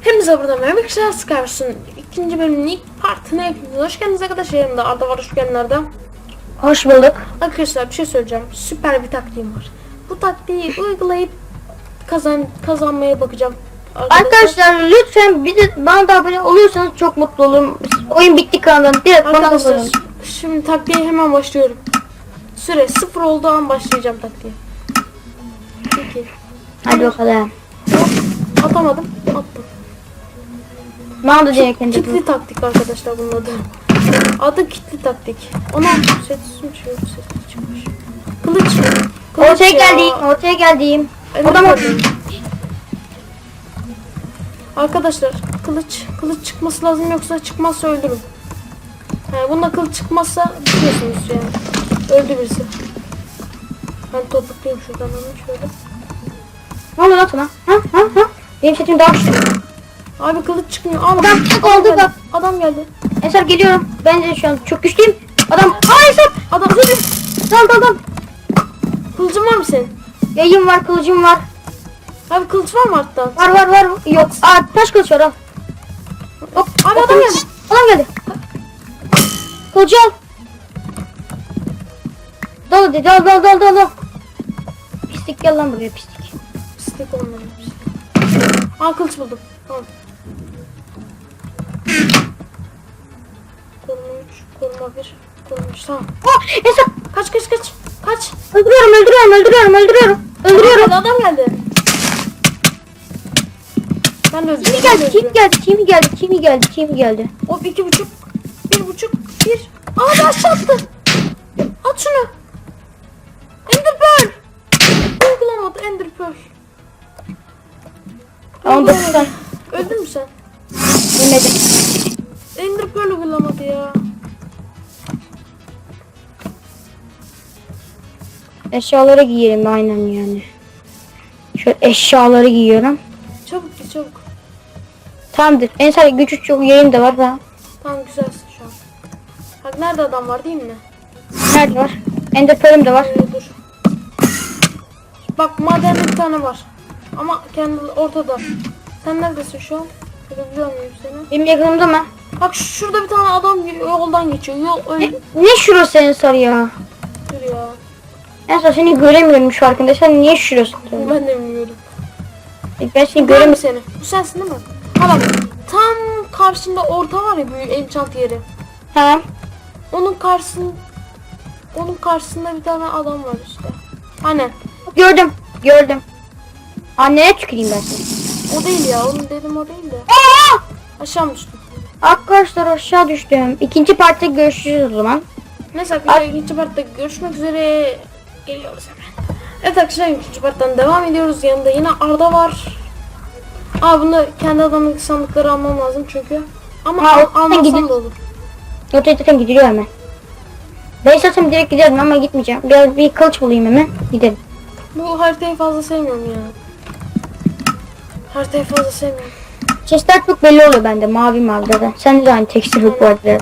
Hepinize burada merhaba arkadaşlar Skype'ın ikinci bölümünün ilk partine hepiniz hoş geldiniz arkadaşlar. Yanımda Arda var hoş geldin Arda. Hoş bulduk. Arkadaşlar bir şey söyleyeceğim süper bir taktiğim var. Bu taktiği uygulayıp kazan kazanmaya bakacağım. Arkadaşlar lütfen bir de bana da abone olursanız çok mutlu olurum. Oyun bitti kanaldan direkt bana abone Arkadaşlar olun. şimdi taktiğe hemen başlıyorum. Süre sıfır olduğu an başlayacağım taktiğe 2 Hadi bakalım. Atamadım attım da direkt kendi. Kitli taktik arkadaşlar bunun adı. Adı kitli taktik. Ona sesim çıkıyor, sesim çıkmış. Kılıç. Kılıç Ortaya ya. geldim. Ortaya geldim. Pearl. Arkadaşlar kılıç kılıç çıkması lazım yoksa çıkmazsa öldürün. Yani bunda kılıç çıkmazsa biliyorsunuz yani. Öldü birisi. Ben topuklayayım şuradan hemen şöyle. Ne oldu lan sana? Ha ha ha. Benim sesim daha güçlü. Abi kılıç çıkmıyor. Al. Adam tek oldu bak. Adam geldi. Eser geliyorum. Ben de şu an çok güçlüyüm. Adam. Aa Eser. Adam. Dal dal dal. Kılıcın var mı senin? Yayım var kılıcım var. Abi kılıç var mı hatta? Var var var. Yok. Aa taş kılıç var al. Hop. Abi adam geldi. Adam geldi. Kılıcı al. Dal hadi dal dal dal dal dal. Pislik gel lan buraya pislik. Pislik olmamış. Aa kılıç buldum. Tamam. Koruma 3, koruma 1, koruma 3. Tamam. Oh, Eser. Kaç kaç kaç. Kaç. Öldürüyorum öldürüyorum öldürüyorum öldürüyorum. Öldürüyorum. Adam geldi. Ben de öldüm. Kimi ben geldi kimi geldi kimi geldi kimi geldi kimi geldi. Hop iki buçuk. Bir buçuk. Bir. Aa da aşağı attı. At şunu. Ender Pearl. Uygulamadı Ender Pearl. Ama dokuz tane. Öldün mü sen? Yemedim. Ender Pearl uygulamadı ya. Eşyaları giyerim aynen yani. Şöyle eşyaları giyiyorum. Çabuk git çabuk. Tamamdır. En sadece güç çok yayın da var da. Tamam güzelsin şu an. Bak nerede adam var değil mi? Nerede var? Ender Pearl'üm de var. Ee, dur. Bak madende bir tane var. Ama kendi ortada. Sen neredesin şu an? Görebiliyor muyum seni? Benim yakınımda mı? Bak şu- şurada bir tane adam yoldan geçiyor. Yol Ne, öldü. ne şurası Ensar ya? Dur ya. Ensar seni göremiyorum şu farkında. Sen niye şurası? Ben de bilmiyorum. Ben seni Görüyor göremiyorum. seni? Bu sensin değil mi? Ha bak tam karşında orta var ya büyük enchant yeri. Ha. Onun karşısında onun karşısında bir tane adam var işte. Hani Gördüm. Gördüm. Annene tüküreyim ben seni. o değil ya. Onu dedim o değil de. Aa! Aşağı mı düştün? Arkadaşlar aşağı düştüm. İkinci partide görüşürüz o zaman. Neyse arkadaşlar ikinci partta görüşmek üzere. Geliyoruz hemen. Evet arkadaşlar ikinci parttan devam ediyoruz. Yanında yine Arda var. Aa bunu kendi adamlık sandıkları almam lazım çünkü. Ama Ha, al, almasam gidin. da olur. Ortaya zaten gidiyor hemen. Ben istersem direkt giderim ama gitmeyeceğim. Biraz bir kılıç bulayım hemen. Gidelim. Bu haritayı fazla sevmiyorum ya. Haritayı fazla sevmiyorum. Chestler çok belli oluyor bende. Mavi mavi zaten. Sende de aynı tekstil hook vardı zaten.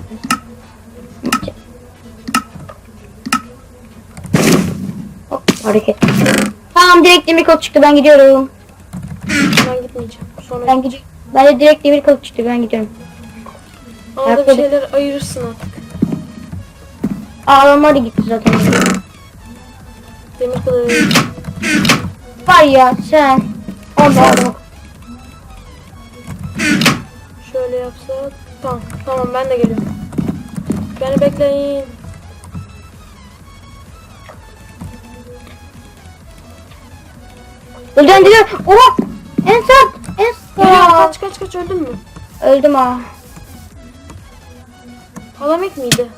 Hop hareket. Tamam direkt demir kılıç çıktı ben gidiyorum. Ben gitmeyeceğim. Sonra Ben gidiyorum. Ben de direkt demir kılıç çıktı ben gidiyorum. arada bir şeyler ayırırsın artık. Ağlama da gitti zaten. Demir kılıç. Var ya sen. Allah Allah. Şöyle yapsa. Tamam. Tamam ben de geliyorum. Beni bekleyin. Öldüren diyor. Oha! Ensar! Geliyor. Ensar! Kaç kaç kaç öldün mü? Öldüm ha. Alamek miydi?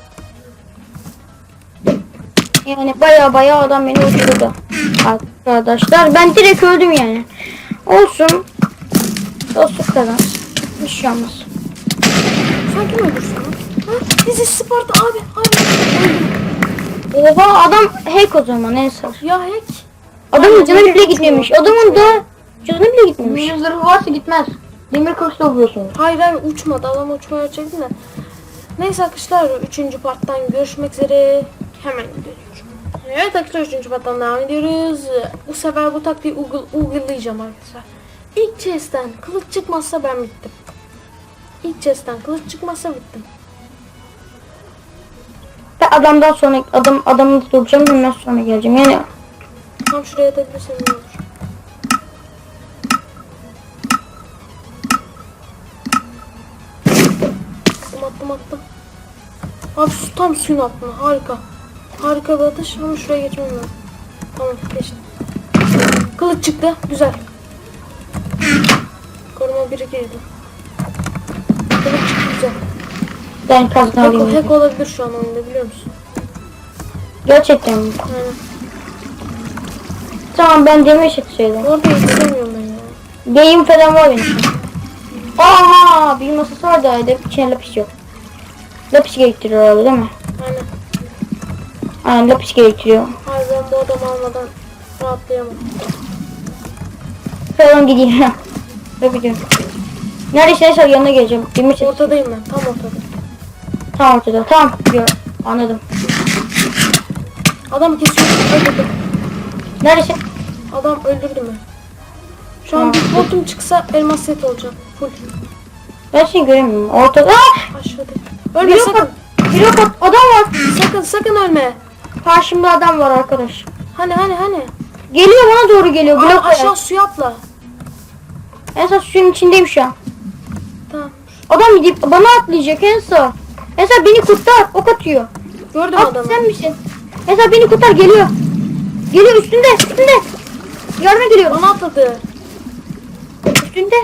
Yani baya baya adam beni uçurdu. Arkadaşlar ben direkt öldüm yani. Olsun. Dostluk kazan. Bir şey olmaz. Öldürsün lan? Ha? Bizi Sparta abi. Abi. Oha adam hack o zaman Ensar. Ya hack. Adamın canı bile gitmemiş. Adamın da canı bile gitmemiş. Demir zırhı varsa gitmez. Demir kılıçla vuruyorsunuz. Hayır hayır uçmadı. Adam uçmaya çekti de. Neyse arkadaşlar 3. parttan görüşmek üzere. Hemen dönüyorum. Evet arkadaşlar 3. pattan devam ediyoruz. Bu sefer bu taktiği uygul- uygulayacağım arkadaşlar. İlk chest'ten kılıç çıkmazsa ben bittim. İlk chest'ten kılıç çıkmazsa bittim. Ben adamdan sonra adam adamı duracağım ondan sonra geleceğim. Yani Tam şuraya atabilirsem iyi olur. Attım attım attım. Abi su, tam suyun altına harika. Harika bir atış ama şuraya geçmem lazım. Tamam geçtim. Kılıç çıktı güzel. Koruma biri girdi. Güzel. ben kazan Hack, alayım. hack olabilir şu an oyunda biliyor musun? Gerçekten mi? Aynen. Tamam ben demir set söyledim. Bu arada izlemiyorum ben ya. Game falan var benim. Aha bir masası var da evde içine lapis yok. Lapis gerektiriyor herhalde değil mi? Aynen. Aynen lapis gerektiriyor. Hayır ben bu adamı almadan rahatlayamam. Falan gideyim. Ne biliyorum. Neredeyse yanına geleceğim. Demir. Ortadayım ben tam ortada. Tam ortada. Tamam. Gör. Anladım. Adam kesiyor öldürdüm. Neredeyse? Adam öldürdü mü? Şu an bir botum çıksa elmas set olacak. Full. Ben seni göremiyorum. Ortada. Aa! Aşağıda. Ölme yok sakın. Bir yok adam var. Sakın sakın ölme. Karşımda adam var arkadaş. Hani hani hani. Geliyor bana doğru geliyor. Aa, aşağı suya atla. Ensar suyun içindeyim şu an. Adam gidip bana atlayacak Ensar. Ensar beni kurtar. Ok atıyor. Gördüm At adamı. sen misin? Ensar beni kurtar geliyor. Geliyor üstünde üstünde. Yardıma geliyor. Bana atladı. Üstünde.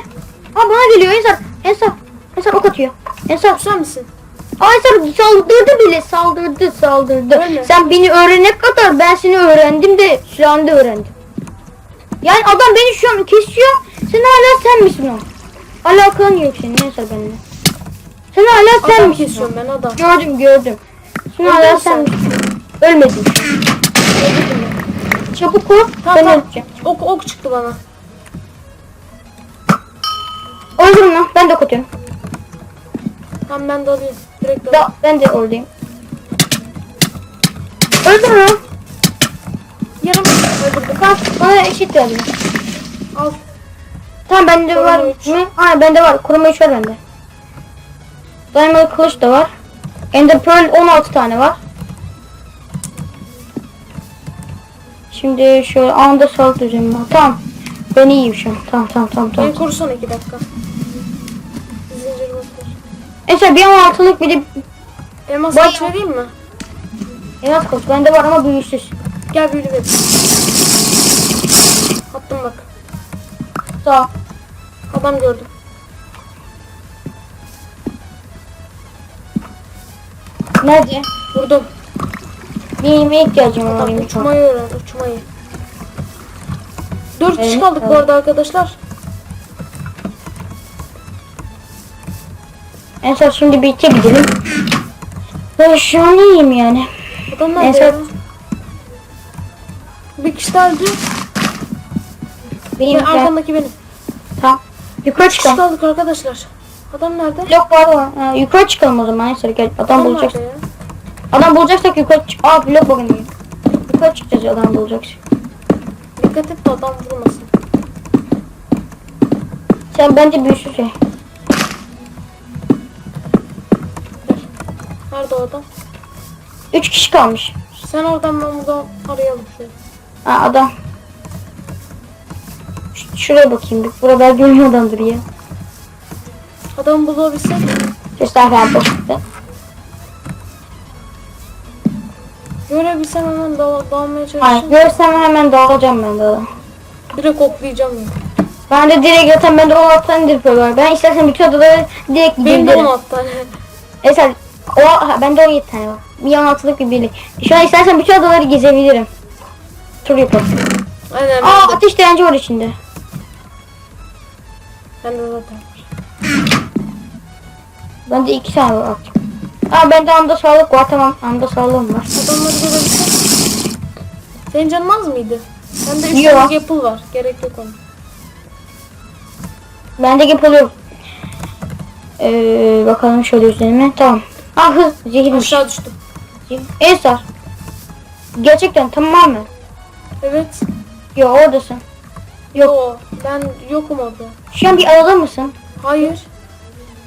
Aa bana geliyor Ensar. Ensar. Ensar ok atıyor. Ensar. Sen misin? Aa Ensar saldırdı bile. Saldırdı saldırdı. Öyle. Sen beni öğrenene kadar ben seni öğrendim de silahını da öğrendim. Yani adam beni şu an kesiyor. Sen hala sen misin o? Alakan yok senin Ensar benimle. Sen hala sen Adam misin o? kesiyorum ben adam. Gördüm gördüm. Sen Öldün hala mü sen sen? misin? Ölmedin. Öldürdüm ben. Çabuk ol. Tamam ben tamam. öleceğim. Ok, ok çıktı bana. Öldürün lan. Ben de katıyorum. Tamam ben de alayım. Direkt alayım. Da, ben de oradayım. Öldürün lan. Yarım öldürdüm. Kaç. Bana eşit geldi. Al. Tamam bende Koruma var üç. mı? Aynen bende var. Koruma 3 var bende. Diamond kılıç da var. Ender Pearl 16 tane var. Şimdi şöyle anda sağlık düzenimi var. Tamam. Ben iyiyim şu an. Tamam tamam tamam tamam. Beni korusana iki dakika. Zincir basar. Mesela bir 16'lık bir de Elmas Bayağı- kılıç vereyim mi? elmas kılıç bende var ama büyüsüz. Gel büyülü ver. Attım bak. Ol. Adam gördüm. Nerede? Vurdum. Bir yemeğe ihtiyacım var. Adam uçmayı öğren uçmayı. Dört kişi Evet, kaldık bu evet. arada arkadaşlar. En son şimdi bir içe gidelim. Ben şu an iyiyim yani. Adam nerede ya? Bir kişi daha. Benim Ben arkandaki benim. Tamam. Yukarı çıkalım. kaldık arkadaşlar. Adam nerede? Var var. Ha, yukarı çıkalım o zaman. Neyse gel. Adam Adam bulacaksak. Adam bulacaksak yukarı çık. Aa blok bakın iyi. Yukarı çıkacağız adam bulacaksak. Dikkat et de adam vurmasın. Sen bence sürü şey. Nerede o adam? Üç kişi kalmış. Sen oradan ben buradan arayalım şöyle. Ha adam. Şuraya bakayım bir. Burada görünüyor duruyor. Adamı bulabilsek. Sesler falan boşlukta. Görebilsem hemen dal dalmaya Hayır. çalışayım. Görsem hemen dağılacağım ben de. adam. Direkt oklayacağım ya. Ben de direkt zaten bende 16 tane var. Ben istersen bütün odaları direkt Benim de gidebilirim. 16 tane. Mesela o ha, bende 17 tane var. Bir 16'lık bir birlik. Şu an istersen bütün odaları gezebilirim. Tur yapalım. Aynen Aa ben de. ateş direnci var içinde. Ben de zaten. Bende 2 tane var. Aa bende anda sağlık var tamam. Anda sağlığım var. Adamları görebilsek. Senin canın az mıydı? Bende 3 Yok. tane yapıl var. Gerek yok ona. Bende gap oluyor. Ee, bakalım şöyle üzerine. Tamam. Ah hız zehirmiş. Aşağı düştüm. Ensar. Gerçekten tamamen. Evet. Yo oradasın. Yo. Ben yokum orada. Şu an bir arada mısın? Hayır.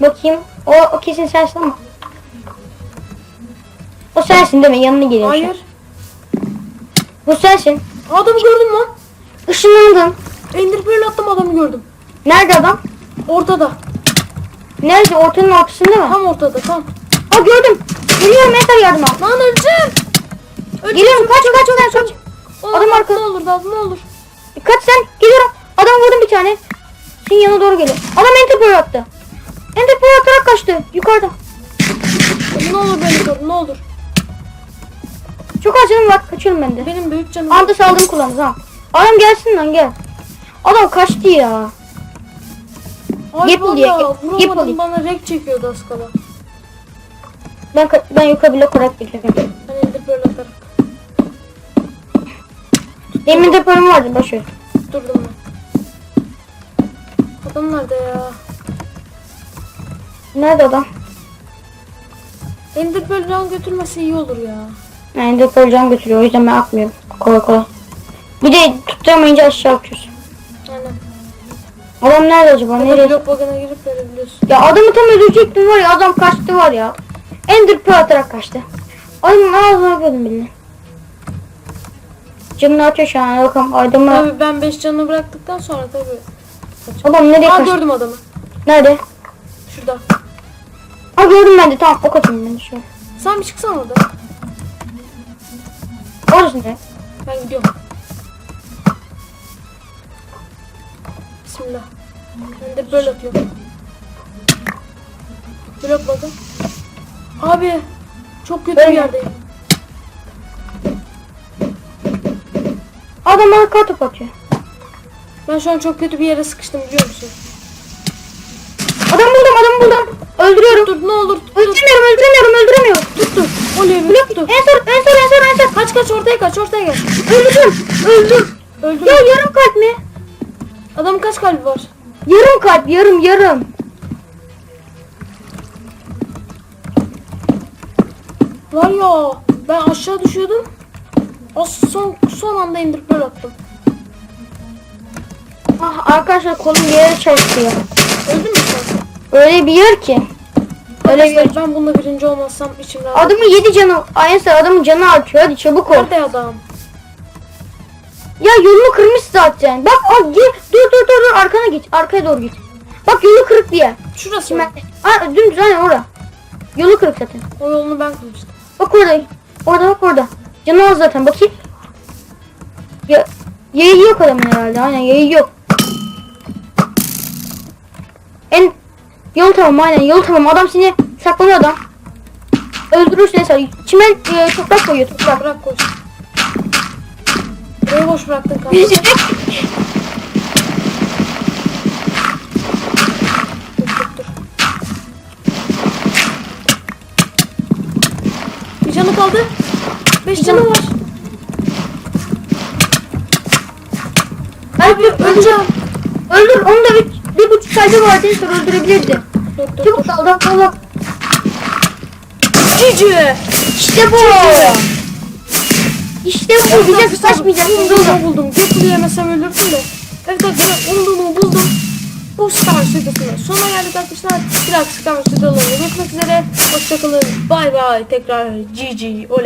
Bakayım. O, o kesin sensin ama. O sensin değil mi? Yanına şu an. Hayır. Bu sensin. Adamı gördüm lan. Işınlandın. Ender Pearl attım adamı gördüm. Nerede adam? Ortada. Nerede? Ortanın ortasında mı? Tam ortada tam. Aa gördüm. Geliyorum Enter yardıma. Lan. Öleceğim. Geliyorum kaç kaç kaç kaç. Oğlum, Adam arka- Ne olur Daz ne olur. Kaç sen. Geliyorum. Adam vurdum bir tane. Senin yanına doğru geliyor. Adam Enter Pearl attı. Enter Pearl atarak kaçtı. Yukarıda. Ne olur beni koru ne olur. Çok az canım var. Kaçıyorum ben de. Benim büyük canım. Anda saldım kullandı tamam. Adam gelsin lan gel. Adam kaçtı ya. Ay ya, Vuramadım yapıl. bana rek çekiyordu az kala. Ben ben yukarı bile korak geçiyorum. Ben Ender Pearl atarak. Demin de param vardı boşver. Durdum ben. Adam nerede ya? Nerede adam? Ender can götürmesi iyi olur ya. Yani de Pearl can götürüyor o yüzden ben atmıyorum. Kolay kolay. Bir de tutamayınca aşağı atıyorsun. Aynen. Adam nerede acaba? Ya Nereye? blok bug'ına girip verebiliyorsun. Ya adamı tam öldürecektim var ya adam kaçtı var ya. Ender Pearl atarak kaçtı. Adamın ağzına gördüm birini. Canını atıyor şu an bakalım adamı. Tabii ben 5 canını bıraktıktan sonra tabii. Adam nereye Aa kaçtı? gördüm adamı. Nerede? Şurada. Aa gördüm ben de tamam ok atayım ben de şu. an. Sen bir çıksana orada. Orası ne? Ben gidiyorum. Bismillah. Ben de böyle atıyorum. Blok bakın. Abi çok kötü bir yerdeyim. Adam bana kartop atıyor. Ben şu an çok kötü bir yere sıkıştım biliyor musun? Adam buldum adam buldum. Öldürüyorum. Dur ne olur dur. Öldüremiyorum öldüremiyorum öldüremiyorum. Tuttu. Oley mi? Blok Tuttu. ensar ensar ensar ensar. Kaç kaç ortaya kaç ortaya gel. Öldürdüm. Öldüm. Öldür. Ya yarım kalp mi? Adamın kaç kalbi var? Yarım kalp yarım yarım. Var ya ben aşağı düşüyordum. Az son son anda indirip böyle attım. Ah arkadaşlar kolum yere çarptı ya. Öldün mü sen? Öyle bir yer ki. Öyle bir yer. Ben bununla birinci olmazsam içim rahat. Adamın yedi canı. Ay ensar adamın canı artıyor. Hadi çabuk ol. Nerede adam? Ya yolunu kırmış zaten. Bak al gir. Dur dur dur dur arkana git. Arkaya doğru git. Bak yolu kırık bir yer. Şurası mı? Aa, dümdüz aynen orada. Yolu kırık zaten. O yolunu ben kılmıştım. Bak orada. Orada bak orada. Canı az zaten bakayım. Ya, yayı yok adamın herhalde. Aynen yayı yok. En yol tamam aynen yol tamam. Adam seni saklanıyor adam. Öldürürsün mesela. Çimen e, toprak koyuyor toprak. Bırak koş. Burayı boş bıraktın kanka. Bir canı kaldı. Beş canı var. Abi öleceğim. Öldür. Onu da bir, bir buçuk sayfa vardı. Sonra öldürebilirdi. Çabuk dal dal dal. Cici. İşte bu. İşte bu. Bize sıçmayacaksınız oğlum. Buldum buldum. Gökülü yemesem ölürdüm de. Evet arkadaşlar umduğumu buldum. Bu Star videosuna sonuna geldik arkadaşlar. Bir dahaki Star videolarında görüşmek üzere. Hoşçakalın. Bay bay. Tekrar GG. Oley.